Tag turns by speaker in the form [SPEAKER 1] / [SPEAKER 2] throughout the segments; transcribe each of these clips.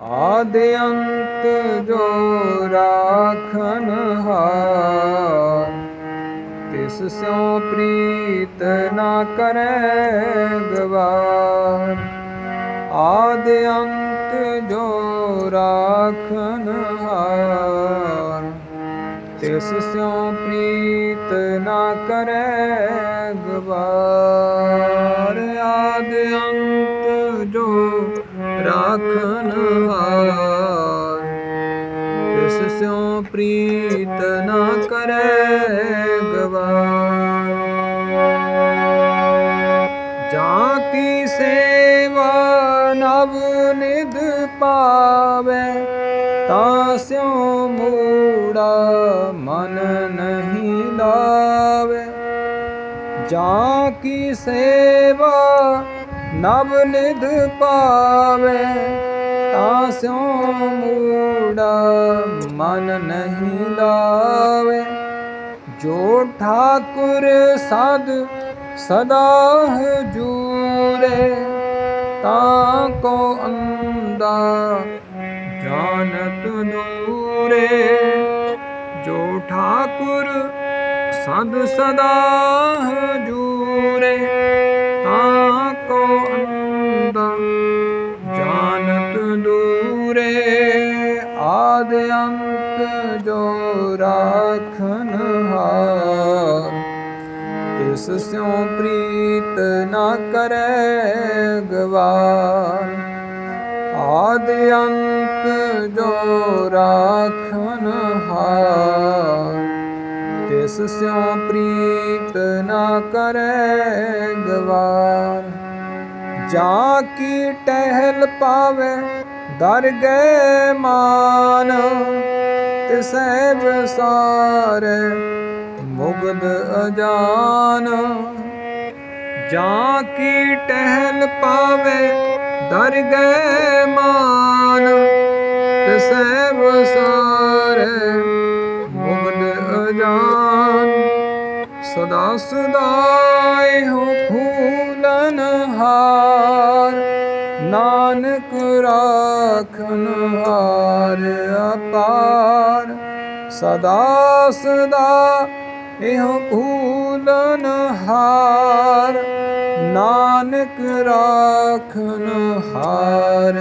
[SPEAKER 1] ਆਦ ਅੰਤ ਜੋ ਰਾਖਨ ਹਾਰ, ਤਿਸ ਸਿਉ ਪ੍ਰੀਤ ਨਾ ਕਰੈ ਗਵਾਰ। ਆਦ ਅੰਤ ਜੋ ਰਾਖਨ ਹਾਰ, ਤਿਸ ਸਿਉ ਪ੍ਰੀਤ ਨਾ ਕਰੈ ਗਵਾਰ। ਆਦ ਅੰਤ ਜੋ ਰਾਖਨ ਤਿਸ ਸਿਉ ਪ੍ਰੀਤ ਨਾ ਕਰੈ ਗਵਾਰ ਜਾਂ ਕੀ ਸੇਵਾ ਨਵ ਨਿਧ ਪਾਵੇ, ਤਾਂ ਸਿਉ ਮੂੜਾ ਮਨ ਨਹੀਂ ਲਾਵੇ। ਜਾਂ ਕੀ ਸੇਵਾ ਨਵ ਨਿਧ ਪਾਵੇ, ਤਾਂ ਸਿਉ ਮੂੜਾ ਮਨ ਨਹੀਂ ਲਾਵੇ। ਜੋ ਠਾਕੁਰ ਸਦ ਸਦਾ ਹਜੂਰੇ, ਤਾਂ ਕੋ ਅੰਦਾ ਜਾਣਤ ਦੂਰੇ। ਜੋ ਠਾਕੁਰ ਸਦ ਸਦਾ ਰਾਖਨ ਹਾਰ। ਤਿਸ ਸਿਉ ਪ੍ਰੀਤ ਨਾ ਕਰੈ ਗਵਾਰ। ਆਦ ਅੰਤ ਜੋ ਰਾਖਨ ਹਾਰ। ਤਿਸ ਸਿਉ ਪ੍ਰੀਤ ਨਾ ਕਰੈ ਗਵਾਰ। ਜਾ ਕੀ ਟਹਿਲ ਪਾਵੇ ਦਰ ਗਏ ਮਾਨ। ਤਿਸੈ ਵਿਸਾਰੇ ਮੁਗਦ ਅਜਾਨ। ਜਾਂ ਕੀ ਟਹਿਲ ਪਾਵੇ ਦਰ ਗਏ ਮਾਨ ਤਿਸੈ ਵਿਸਾਰੇ ਮੁਗਦ ਅਜਾਨ। ਸਦਾ ਸਦਾ ਇਹੋ ਫੂਲਨ ਹਾਰ ਨਾਨਕ ਰਾਖਨ ਹਾਰ ਅਪਾਰ। ਸਦਾ ਸਦਾ ਇਹੋ ਫੂਲਨ ਹਾਰ। ਨਾਨਕ ਰਾਖਨ ਹਾਰ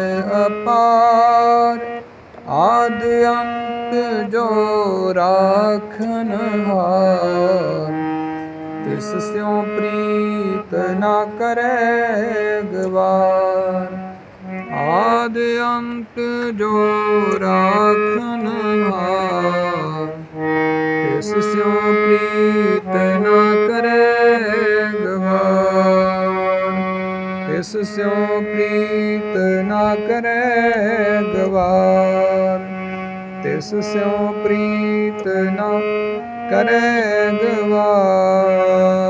[SPEAKER 1] ਅਪਾਰ। ਆਦਿ ਅੰਤ ਜੋ ਰਾਖਨ ਹਾਰ। ਤਿਸ ਸਿਉ ਪ੍ਰੀਤ ਨਾ ਕਰੈ ਗਵਾਰ। ਆਦ ਅੰਤ ਜੋ ਰਾਖਨ ਹਾਰ, ਤਿਸ ਸਿਉ ਪ੍ਰੀਤ ਨਾ ਕਰੈ ਗਵਾਰ। ਤਿਸ ਸਿਉ ਪ੍ਰੀਤ ਨਾ ਕਰੈ ਗਵਾਰ, ਤਿਸ ਸਿਉ ਪ੍ਰੀਤ ਨਾ ਕਰੈ ਗਵਾਰ